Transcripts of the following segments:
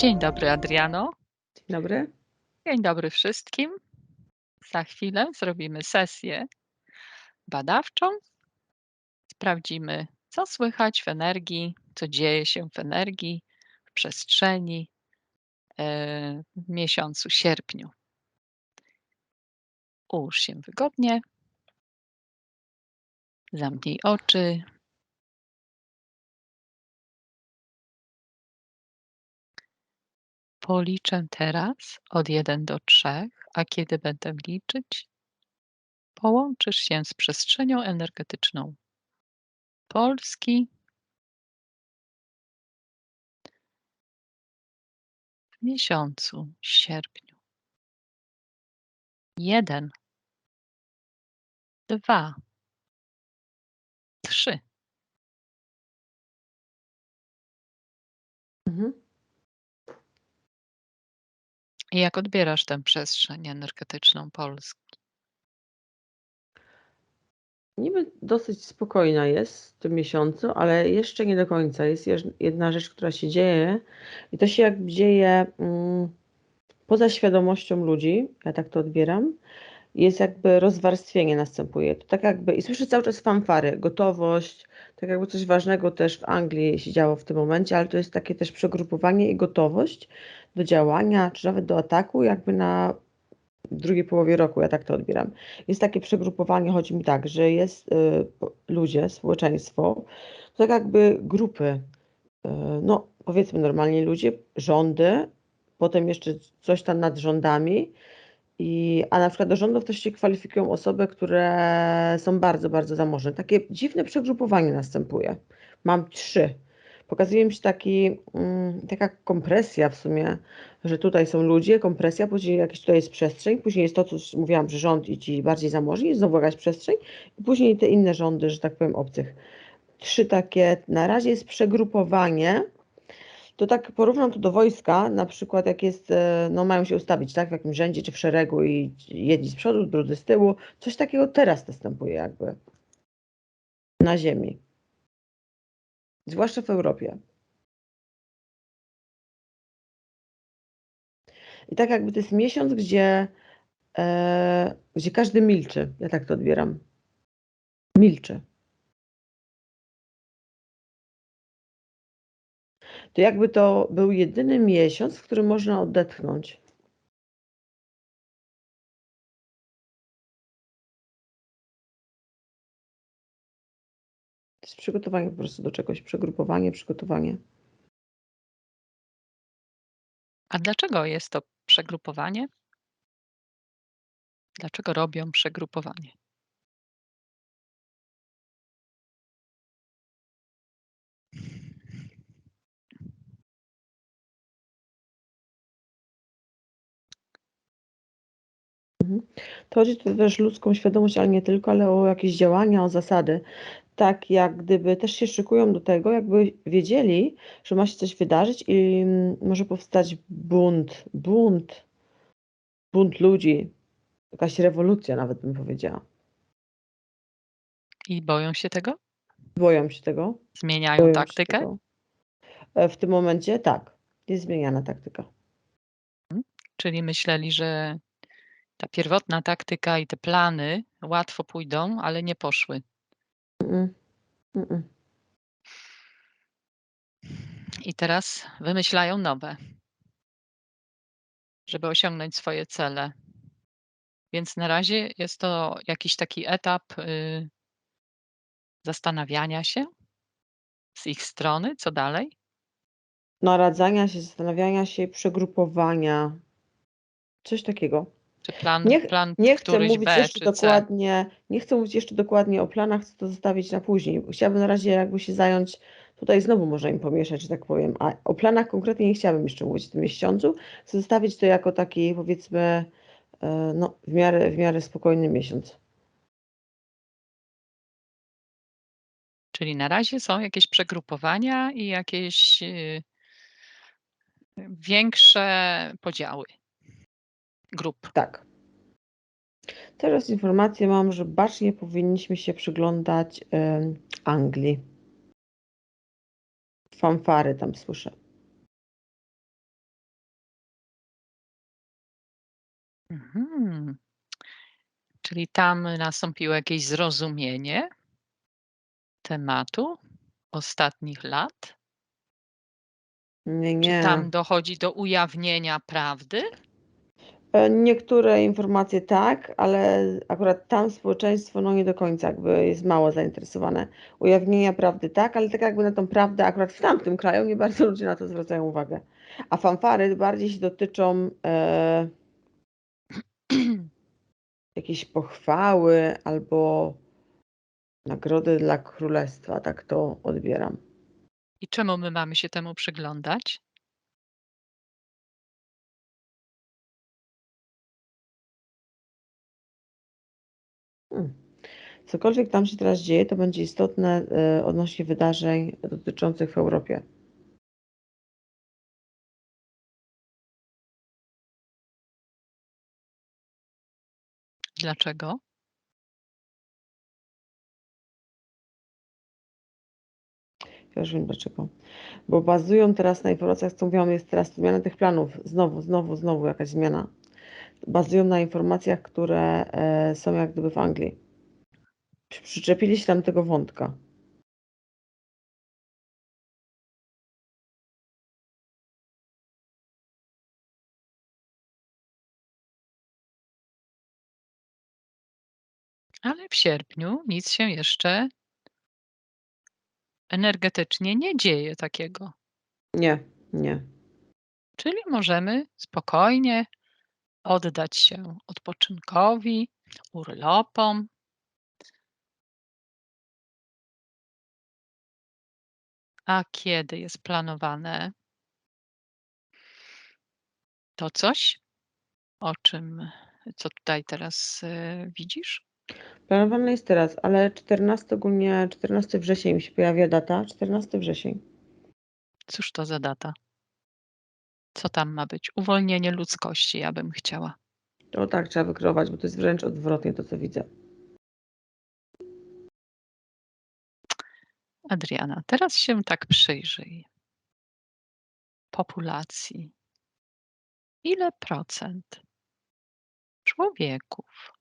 Dzień dobry, Adriano. Dzień dobry. Dzień dobry wszystkim. Za chwilę zrobimy sesję badawczą. Sprawdzimy, co słychać w energii, co dzieje się w energii, w przestrzeni e, w miesiącu sierpniu. Ułóż się wygodnie. Zamknij oczy. Policzę teraz od 1 do 3, a kiedy będę liczyć, połączysz się z przestrzenią energetyczną Polski w miesiącu sierpniu. Jeden, dwa, trzy. Mhm. Jak odbierasz tę przestrzeń energetyczną Polski? Niby dosyć spokojna jest w tym miesiącu, ale jeszcze nie do końca. Jest jedna rzecz, która się dzieje i to się jakby dzieje mm, poza świadomością ludzi, ja tak to odbieram. Jest jakby rozwarstwienie następuje. To tak jakby, i słyszę cały czas fanfary, gotowość, tak jakby coś ważnego też w Anglii się działo w tym momencie, ale to jest takie też przegrupowanie i gotowość do działania, czy nawet do ataku, jakby na drugiej połowie roku, ja tak to odbieram. Jest takie przegrupowanie, chodzi mi tak, że jest y, ludzie, społeczeństwo, to tak jakby grupy, y, no powiedzmy normalnie ludzie, rządy, potem jeszcze coś tam nad rządami, i, a na przykład do rządów też się kwalifikują osoby, które są bardzo, bardzo zamożne. Takie dziwne przegrupowanie następuje. Mam trzy. Pokazuje mi się taki, mm, taka kompresja w sumie, że tutaj są ludzie, kompresja, później jakieś tutaj jest przestrzeń, później jest to, co mówiłam, że rząd i ci bardziej zamożni, znowu jakaś przestrzeń, i później te inne rządy, że tak powiem, obcych. Trzy takie, na razie jest przegrupowanie, to tak porównam to do wojska, na przykład jak jest, e, no mają się ustawić, tak, w jakimś rzędzie czy w szeregu i jedni z przodu, drudzy z tyłu, coś takiego teraz następuje jakby na ziemi. Zwłaszcza w Europie. I tak jakby to jest miesiąc, gdzie, e, gdzie każdy milczy. Ja tak to odbieram. Milczy. To jakby to był jedyny miesiąc, w którym można odetchnąć. Przygotowanie po prostu do czegoś, przegrupowanie, przygotowanie. A dlaczego jest to przegrupowanie? Dlaczego robią przegrupowanie? Mhm. To chodzi tu też ludzką świadomość, ale nie tylko, ale o jakieś działania, o zasady. Tak jak gdyby też się szykują do tego, jakby wiedzieli, że ma się coś wydarzyć i mm, może powstać bunt, bunt, bunt ludzi, jakaś rewolucja nawet bym powiedziała. I boją się tego? Boją się tego. Zmieniają Boją taktykę? tego. E, W tym momencie tak, jest zmieniana taktyka. Czyli myśleli, że ta pierwotna taktyka i te plany łatwo pójdą, ale nie poszły. Mm-mm. Mm-mm. I teraz wymyślają nowe, żeby osiągnąć swoje cele. Więc na razie jest to jakiś taki etap y, zastanawiania się z ich strony, co dalej. Naradzania się, zastanawiania się, przegrupowania, coś takiego. Czy plan, Nie, plan nie chcę mówić B jeszcze C. dokładnie, nie chcę mówić jeszcze dokładnie o planach, chcę to zostawić na później. Chciałabym na razie jakby się zająć, tutaj znowu można im pomieszać, że tak powiem, a o planach konkretnie nie chciałabym jeszcze mówić w tym miesiącu. Chcę zostawić to jako taki powiedzmy e, no, w miarę, w miarę spokojny miesiąc. Czyli na razie są jakieś przegrupowania i jakieś y, większe podziały grup. Tak. Teraz informację mam, że bacznie powinniśmy się przyglądać y, Anglii. Fanfary tam słyszę. Mhm. Czyli tam nastąpiło jakieś zrozumienie tematu ostatnich lat? Nie, nie. Czy tam dochodzi do ujawnienia prawdy? E, niektóre informacje tak, ale akurat tam społeczeństwo, no nie do końca jakby jest mało zainteresowane. Ujawnienia prawdy tak, ale tak jakby na tą prawdę akurat w tamtym kraju nie bardzo ludzie na to zwracają uwagę. A fanfary bardziej się dotyczą e, jakiejś pochwały albo nagrody dla królestwa, tak to odbieram. I czemu my mamy się temu przyglądać? Hmm. Cokolwiek tam się teraz dzieje, to będzie istotne e, odnośnie wydarzeń dotyczących w Europie. Dlaczego? Ja już wiem dlaczego. Bo bazują teraz na informacjach, co mówiłam, jest teraz zmiana tych planów. Znowu, znowu, znowu jakaś zmiana. Bazują na informacjach, które e, są jak gdyby w Anglii. Przy- Przyczepili się tam tego wątka. Ale w sierpniu nic się jeszcze energetycznie nie dzieje takiego. Nie, nie. Czyli możemy spokojnie oddać się odpoczynkowi, urlopom. A kiedy jest planowane to coś, o czym co tutaj teraz, y, widzisz? Planowane jest teraz, ale 14 ogólnie, 14 wrzesień mi się pojawia data, 14 wrzesień. Cóż to za data? Co tam ma być? Uwolnienie ludzkości, ja bym chciała. To tak trzeba wykreować, bo to jest wręcz odwrotnie to, co widzę. Adriana, teraz się tak przyjrzyj. Populacji. Ile procent człowieków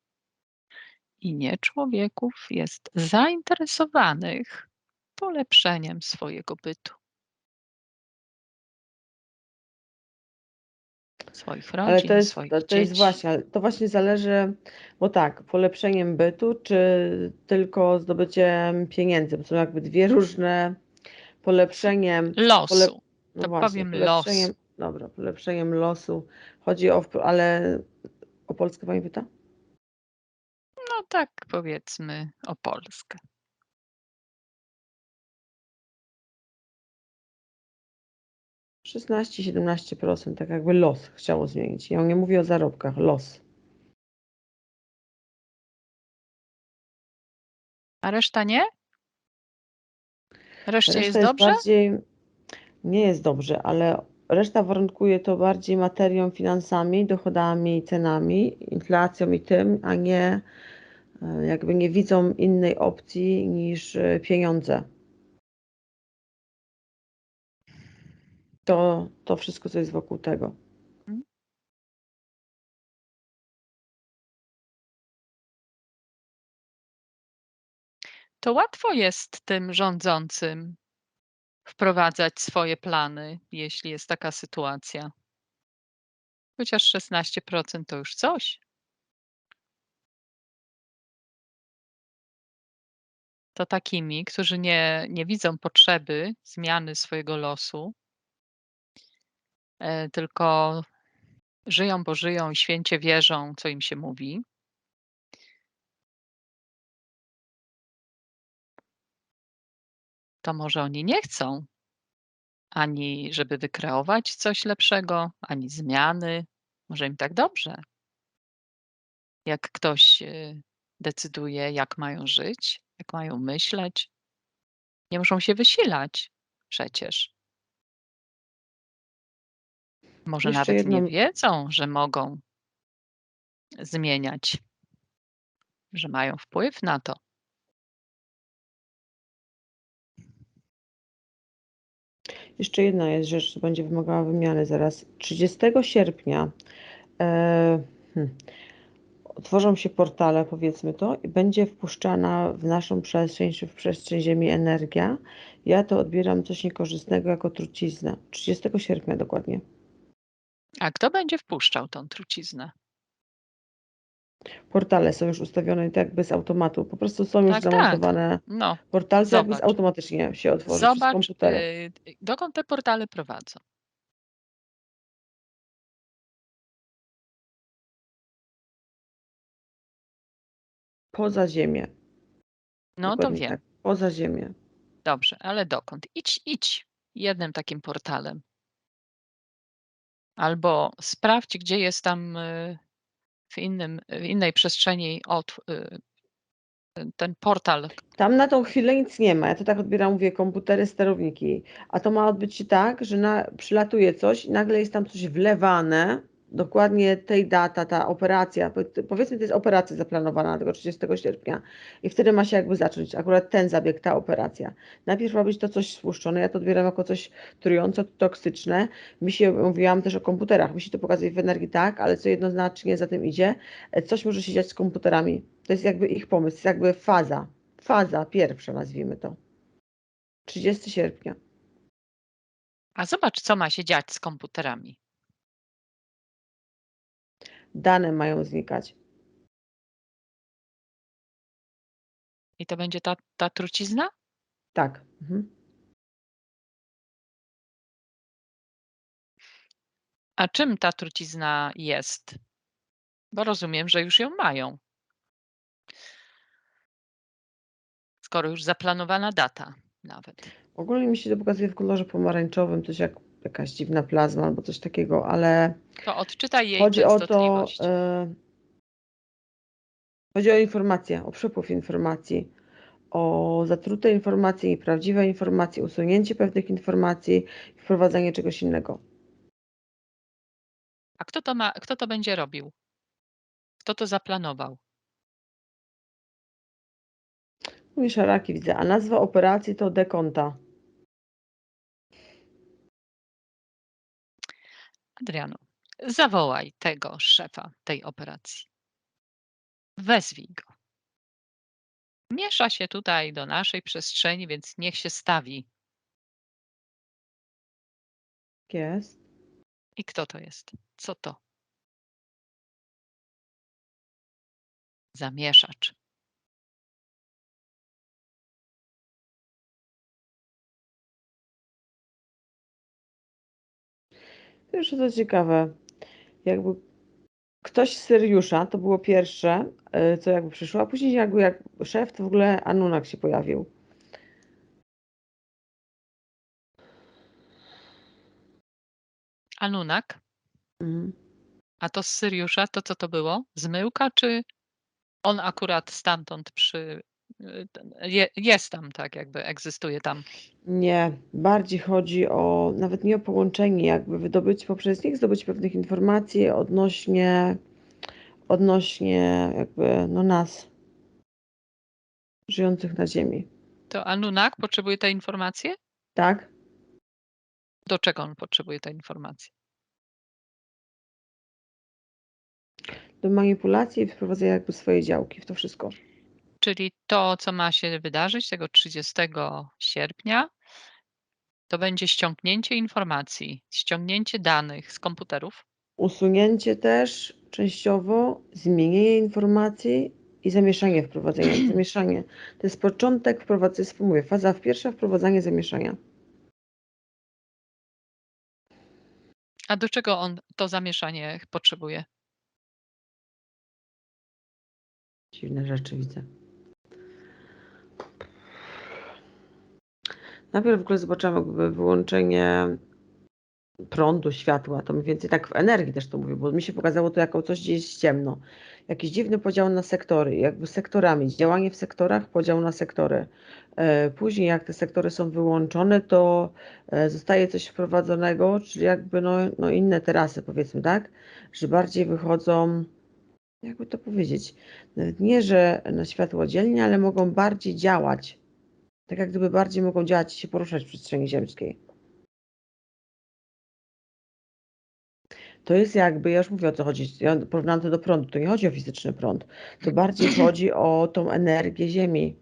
i nieczłowieków jest zainteresowanych polepszeniem swojego bytu? Swoich Ale rodzin, to jest, swoich to, to jest właśnie, ale to właśnie zależy, bo tak, polepszeniem bytu, czy tylko zdobyciem pieniędzy, bo są jakby dwie różne polepszeniem. Losu. Pole, no To właśnie, powiem polepszeniem, losu. dobra, polepszeniem losu. Chodzi o, ale o Polskę pani pyta? No tak powiedzmy o Polskę. Szesnaście, 17%, tak jakby los chciało zmienić. Ja nie mówię o zarobkach, los. A reszta nie? Reszcie Reszta jest jest dobrze? bardziej, nie jest dobrze, ale reszta warunkuje to bardziej materią, finansami, dochodami, cenami, inflacją i tym, a nie e, jakby nie widzą innej opcji niż e, pieniądze. To, to wszystko, co jest wokół tego. Mhm. To łatwo jest tym rządzącym wprowadzać swoje plany, jeśli jest taka sytuacja. Chociaż 16% to już coś. To takimi, którzy nie, nie widzą potrzeby zmiany swojego losu, tylko żyją, bo żyją i święcie wierzą, co im się mówi. To może oni nie chcą ani żeby wykreować coś lepszego, ani zmiany. Może im tak dobrze. Jak ktoś y, decyduje, jak mają żyć, jak mają myśleć, nie muszą się wysilać przecież. Może Jeszcze nawet nie wiedzą, że mogą zmieniać, że mają wpływ na to. jeszcze jedna jest rzecz, co będzie wymagała wymiany zaraz. 30 sierpnia e, hmm, tworzą się portale, powiedzmy to, i będzie wpuszczana w naszą przestrzeń, czy w przestrzeń Ziemi energia. Ja to odbieram coś niekorzystnego jako truciznę. 30 sierpnia dokładnie. A kto będzie wpuszczał tą truciznę? Portale są już ustawione tak jakby z automatu. Po prostu są już Tak, tak. zamontowane No, jakby z zobacz. automatycznie się otworzy przez Zobacz, komputery. y, dokąd te portale prowadzą. Poza Ziemię. No to Dokładnie wiem. tak. Poza Ziemię. Dobrze, ale dokąd? Idź, idź jednym takim portalem. Albo sprawdź, gdzie jest tam y, w, innym, w innej przestrzeni od, y, ten portal. Tam na tą chwilę nic nie ma. Ja to tak odbieram, mówię, komputery, sterowniki. A to ma odbyć się tak, że na, przylatuje coś i nagle jest tam coś wlewane, dokładnie tej data, ta operacja, po- powiedzmy, to jest operacja zaplanowana na tego 30 sierpnia i wtedy ma się jakby zacząć akurat ten zabieg, ta operacja. Najpierw ma być to coś spłuszczone, ja to odbieram jako coś trujące, toksyczne. Mi się, mówiłam też o komputerach, mi się to pokazuje w energii tak, ale co jednoznacznie za tym idzie, e, coś może się dziać z komputerami. To jest jakby ich pomysł, jest jakby faza, faza pierwsza nazwijmy to. 30 sierpnia. A zobacz, co ma się dziać z komputerami. Dane mają znikać. I to będzie ta, ta trucizna? Tak. Mhm. A czym ta trucizna jest? Bo rozumiem, że już ją mają. Skoro już zaplanowana data nawet. Ogólnie mi się to pokazuje w kolorze pomarańczowym, coś jak jakaś dziwna plazma albo coś takiego, ale To odczytaj jej chodzi o to, e, chodzi o informacje, o przepływ informacji, o zatrute informacje, nieprawdziwe informacje, usunięcie pewnych informacji i wprowadzenie czegoś innego. A kto to, ma, kto to będzie robił? Kto to zaplanował? Mówię szaraki widzę, a nazwa operacji to dekonta. Adriano, zawołaj tego szefa tej operacji. Wezwij go. Miesza się tutaj do naszej przestrzeni, więc niech się stawi. Jest. I kto to jest? Co to? Zamieszacz. Wiesz, to ciekawe. Jakby ktoś z Syriusza, to było pierwsze, y, co jakby przyszło, a później jakby jak szef, to w ogóle Anunak się pojawił. Anunak, Mhm. a to z Syriusza, to co to było? Zmyłka, czy on akurat stamtąd przy... y, Je, jest tam, tak jakby egzystuje tam. Nie, bardziej chodzi o nawet nie o połączenie, jakby wydobyć poprzez nich, zdobyć pewnych informacji odnośnie, odnośnie jakby no nas, żyjących na Ziemi. To Anunak potrzebuje tej informacji? Tak? Do czego on potrzebuje tej informacji? Do manipulacji i wprowadzenia jakby swojej działki w to wszystko. Czyli to, co ma się wydarzyć tego 30 sierpnia, to będzie ściągnięcie informacji, ściągnięcie danych z komputerów. Usunięcie też częściowo, zmienienie informacji i zamieszanie wprowadzenie. Zamieszanie. To jest początek wprowadzenia, mówię, faza pierwsza, wprowadzanie zamieszania. A do czego on to zamieszanie potrzebuje? Dziwne rzeczy widzę. Najpierw w ogóle zobaczyłam jakby wyłączenie prądu, światła, to mniej więcej tak w energii też to mówię, bo mi się pokazało to jako coś, gdzie jest ciemno. Jakiś dziwny podział na sektory, jakby sektorami, działanie w sektorach, podział na sektory. E, Później jak te sektory są wyłączone, to e, zostaje coś wprowadzonego, czyli jakby no, no inne terasy powiedzmy, tak? Że bardziej wychodzą, jakby to powiedzieć, nie, że na światło dzielnie, ale mogą bardziej działać. Tak jak gdyby bardziej mogą działać i się poruszać w przestrzeni ziemskiej. To jest jakby, ja już mówię o co chodzi, ja porównałam to do prądu, to nie chodzi o fizyczny prąd, to bardziej chodzi o tą energię Ziemi.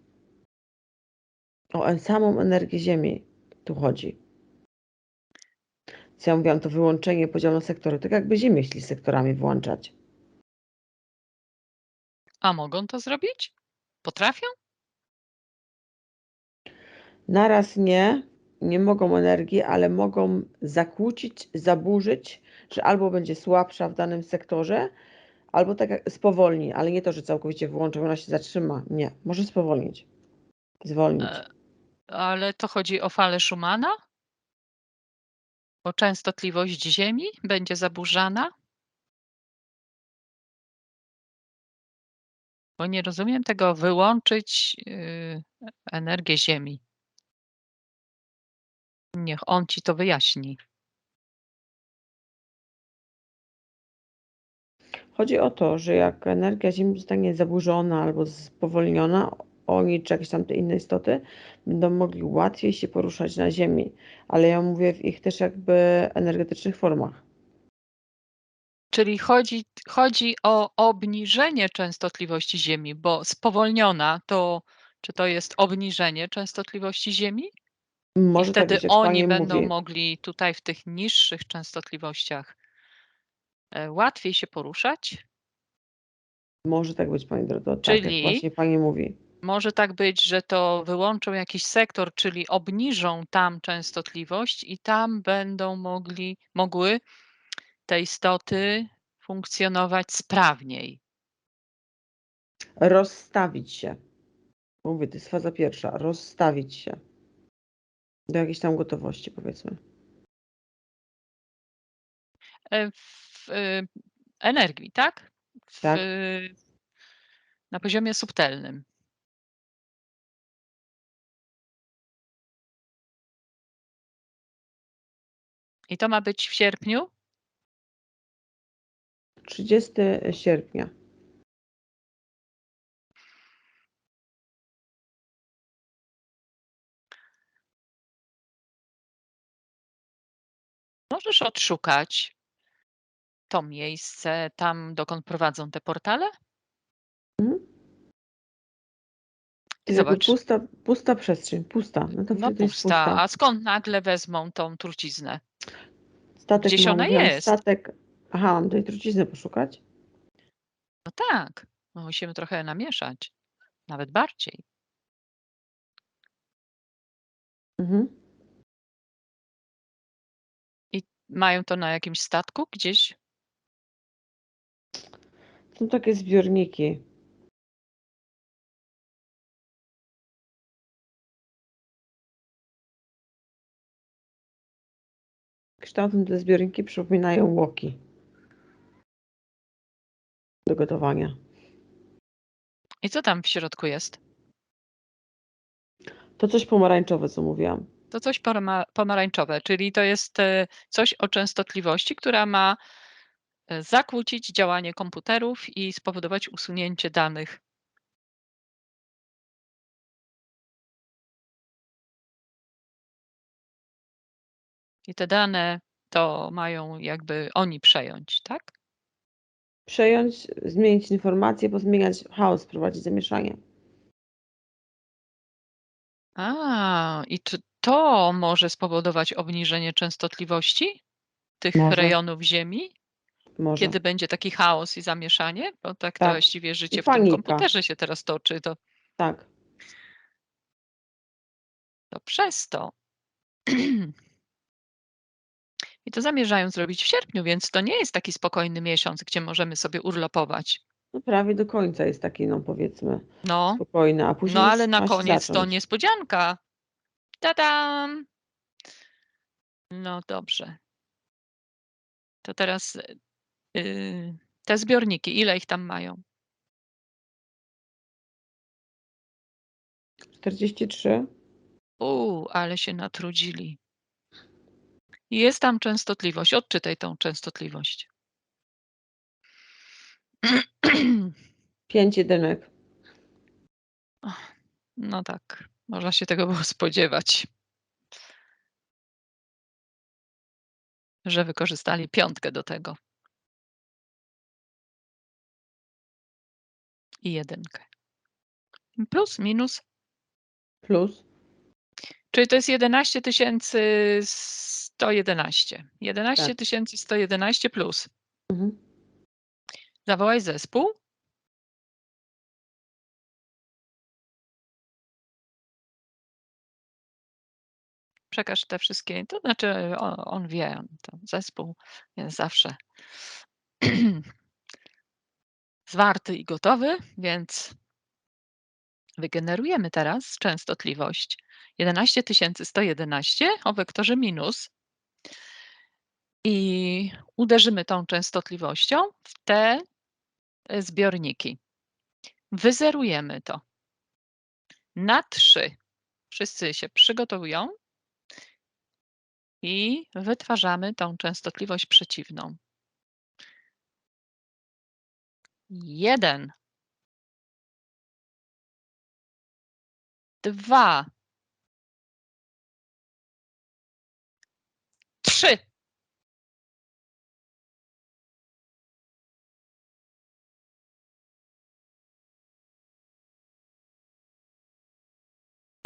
O samą energię Ziemi tu chodzi. Więc ja mówiłam, to wyłączenie, podział na sektory, tak jakby Ziemię chcieli sektorami włączać. A mogą to zrobić? Potrafią? Naraz nie, nie mogą energii, ale mogą zakłócić, zaburzyć, że albo będzie słabsza w danym sektorze, albo tak spowolni, ale nie to, że całkowicie wyłączy, ona się zatrzyma. Nie, może spowolnić, zwolnić. E, ale to chodzi o falę Schumana? Bo częstotliwość Ziemi będzie zaburzana? Bo nie rozumiem tego wyłączyć yy, energię Ziemi. Niech on ci to wyjaśni. Chodzi o to, że jak energia Ziemi zostanie zaburzona albo spowolniona, oni czy jakieś tam te inne istoty będą mogli łatwiej się poruszać na Ziemi, ale ja mówię w ich też jakby energetycznych formach. Czyli chodzi, chodzi o obniżenie częstotliwości Ziemi, bo spowolniona to czy to jest obniżenie częstotliwości Ziemi? Może I wtedy tak być, oni będą mówi. mogli tutaj w tych niższych częstotliwościach e, łatwiej się poruszać? Może tak być, pani Dorota, tak Czyli- właśnie pani mówi. Może tak być, że to wyłączą jakiś sektor, czyli obniżą tam częstotliwość i tam będą mogli, mogły te istoty funkcjonować sprawniej. Rozstawić się. Mówię, to jest faza pierwsza. Rozstawić się. Do jakiejś tam gotowości, powiedzmy. E, W e, energii, tak? W, Tak. Na poziomie subtelnym. I to ma być w sierpniu? 30 sierpnia. Możesz odszukać to miejsce tam, dokąd prowadzą te portale? Mhm. I jakby zobacz, pusta, pusta przestrzeń, pusta. No to no wtedy jest pusta. pusta. A skąd nagle wezmą tą truciznę? Statek Gdzieś mam, ona jest. Statek. Aha, mam tutaj truciznę poszukać. No tak, no musimy trochę namieszać, nawet bardziej. Mhm. Mają to na jakimś statku gdzieś? Są takie zbiorniki. Kształtem te zbiorniki przypominają łoki do gotowania. I co tam w środku jest? To coś pomarańczowe, co mówiłam. To coś pomarańczowe, czyli to jest e, coś o częstotliwości, która ma e, zakłócić działanie komputerów i spowodować usunięcie danych. I te dane to mają jakby oni przejąć, tak? Przejąć, zmienić informacje, pozmieniać chaos, prowadzić zamieszanie. A, i czy to może spowodować obniżenie częstotliwości tych Może. rejonów Ziemi? Może. Kiedy będzie taki chaos i zamieszanie? Bo tak to Tak. właściwie życie I w tym panika. komputerze się teraz toczy, to, Tak. to przez to. I to zamierzają zrobić w sierpniu, więc to nie jest taki spokojny miesiąc, gdzie możemy sobie urlopować. No prawie do końca jest taki, no powiedzmy, No, spokojny, a później no ale na koniec to zacząć. niespodzianka. Tadam! No dobrze. To teraz yy, te zbiorniki, ile ich tam mają? 43? Uuu, ale się natrudzili. Jest tam częstotliwość. Odczytaj tą częstotliwość. Pięć jedynek. No tak, można się tego było spodziewać. Że wykorzystali piątkę do tego. I jedynkę. Plus, minus. Plus. Czyli to jest 11 111. 11 111 plus. Mhm. Zawołaj zespół. Przekaż te wszystkie, to znaczy on, on wie, on to zespół jest zawsze zwarty i gotowy, więc wygenerujemy teraz częstotliwość 11111 o wektorze minus i uderzymy tą częstotliwością w te zbiorniki. Wyzerujemy to na 3. Wszyscy się przygotowują i wytwarzamy tą częstotliwość przeciwną. 1 dwa, trzy.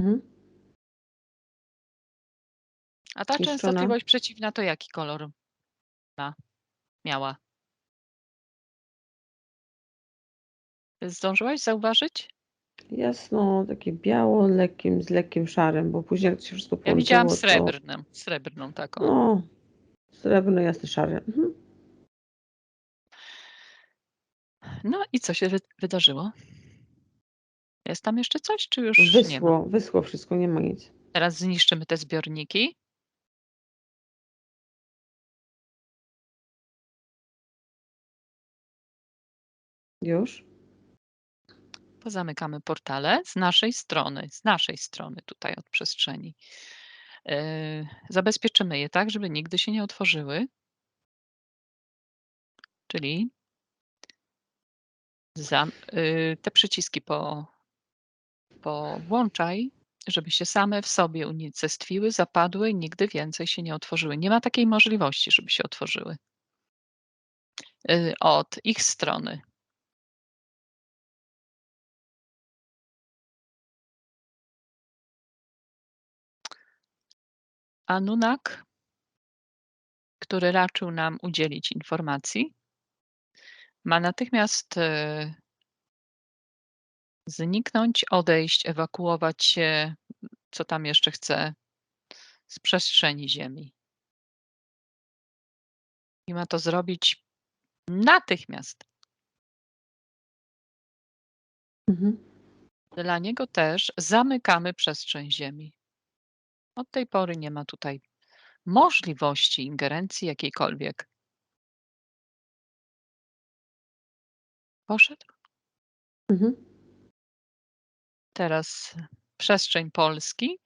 Mhm. A ta częstotliwość przeciwna to jaki kolor ma, miała? Zdążyłaś zauważyć? Jasno, takie biało, lekkim, z lekkim szarem, bo później jak to się wszystko Ja połączyło, widziałam to srebrną, srebrną taką. no, srebrny, jasny, szary. Mhm. No i co się wy wydarzyło? Jest tam jeszcze coś, czy już nie ma? Wyschło, wyschło wszystko, nie ma nic. Teraz zniszczymy te zbiorniki. Już? Pozamykamy portale z naszej strony, z naszej strony tutaj od przestrzeni. Yy, zabezpieczymy je tak, żeby nigdy się nie otworzyły. Czyli zam, yy, te przyciski po, powłączaj, żeby się same w sobie unicestwiły, zapadły i nigdy więcej się nie otworzyły. Nie ma takiej możliwości, żeby się otworzyły. Yy, od ich strony. Anunak, który raczył nam udzielić informacji, ma natychmiast e, zniknąć, odejść, ewakuować się, co tam jeszcze chce, z przestrzeni Ziemi. I ma to zrobić natychmiast. Mhm. Dla niego też zamykamy przestrzeń Ziemi. Od tej pory nie ma tutaj możliwości ingerencji jakiejkolwiek. Poszedł? Mhm. Teraz przestrzeń Polski.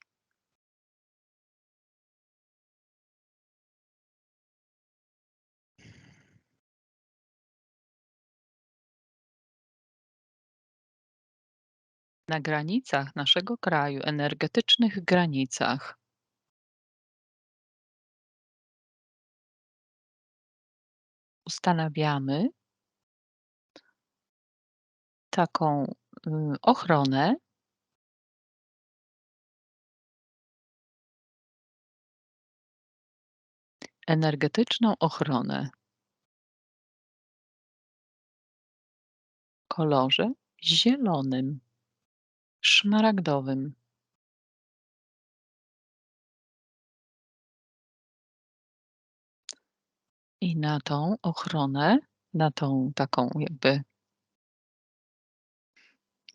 Na granicach naszego kraju, energetycznych granicach. Ustanawiamy taką y, ochronę energetyczną ochronę kolorze zielonym, szmaragdowym. I na tą ochronę, na tą taką jakby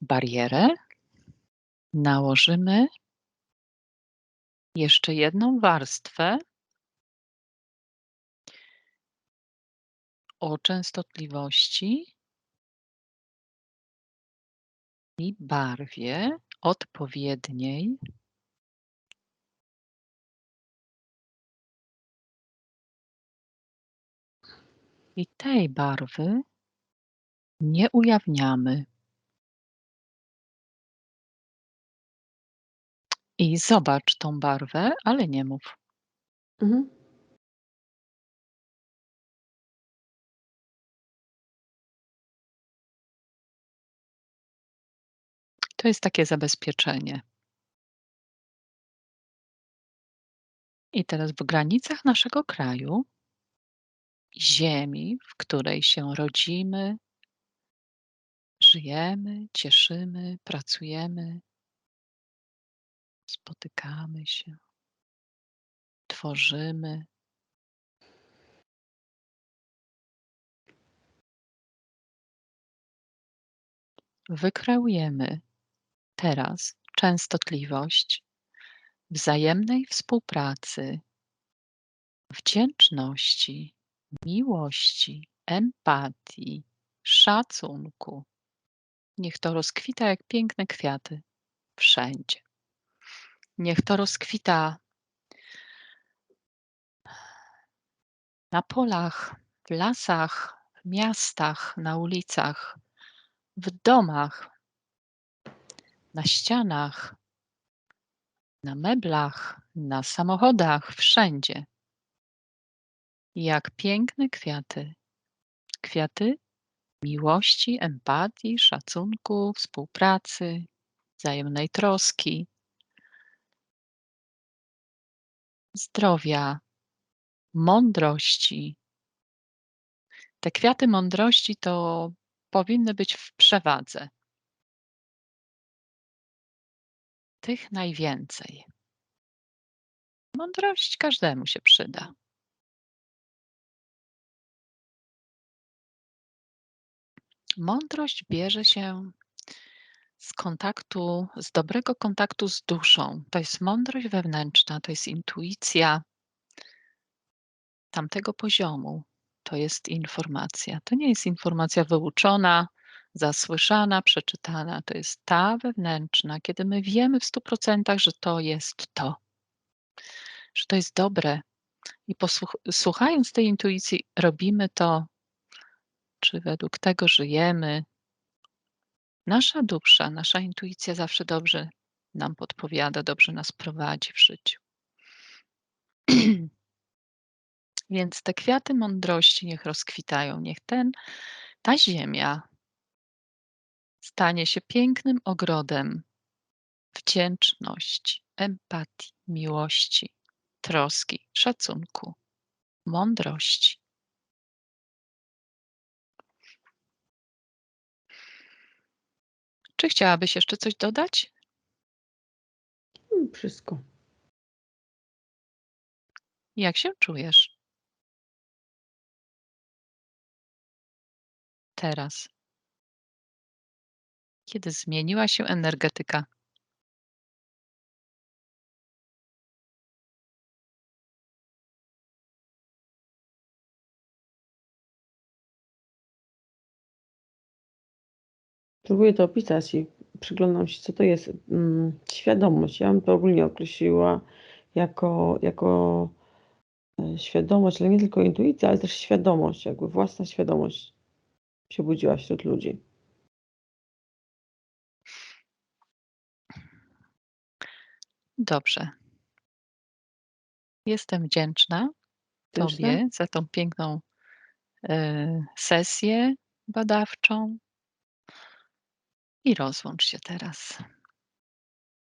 barierę nałożymy jeszcze jedną warstwę o częstotliwości i barwie odpowiedniej i tej barwy nie ujawniamy. I zobacz tą barwę, ale nie mów. Mhm. To jest takie zabezpieczenie. I teraz w granicach naszego kraju ziemi, w której się rodzimy, żyjemy, cieszymy, pracujemy, spotykamy się, tworzymy. Wykreujemy teraz częstotliwość wzajemnej współpracy, wdzięczności, miłości, empatii, szacunku. Niech to rozkwita jak piękne kwiaty wszędzie. Niech to rozkwita na polach, w lasach, w miastach, na ulicach, w domach, na ścianach, na meblach, na samochodach, wszędzie. Jak piękne kwiaty. Kwiaty miłości, empatii, szacunku, współpracy, wzajemnej troski, zdrowia, mądrości. Te kwiaty mądrości to powinny być w przewadze. Tych najwięcej. Mądrość każdemu się przyda. Mądrość bierze się z kontaktu, z dobrego kontaktu z duszą. To jest mądrość wewnętrzna, to jest intuicja tamtego poziomu. To jest informacja. To nie jest informacja wyuczona, zasłyszana, przeczytana. To jest ta wewnętrzna, kiedy my wiemy w stu procentach, że to jest to, że to jest dobre. I słuchając tej intuicji, robimy to, czy według tego żyjemy. Nasza dusza, nasza intuicja zawsze dobrze nam podpowiada, dobrze nas prowadzi w życiu. Więc te kwiaty mądrości niech rozkwitają, niech ten, ta ziemia stanie się pięknym ogrodem wdzięczności, empatii, miłości, troski, szacunku, mądrości. Czy chciałabyś jeszcze coś dodać? Mm, wszystko. Jak się czujesz? Teraz. Kiedy zmieniła się energetyka? Próbuję to opisać i przyglądam się, co to jest mm, świadomość. Ja bym to ogólnie określiła jako, jako e, świadomość, ale nie tylko intuicja, ale też świadomość, jakby własna świadomość się budziła wśród ludzi. Dobrze. Jestem wdzięczna? Tobie za tą piękną e, sesję badawczą. I rozłącz się teraz.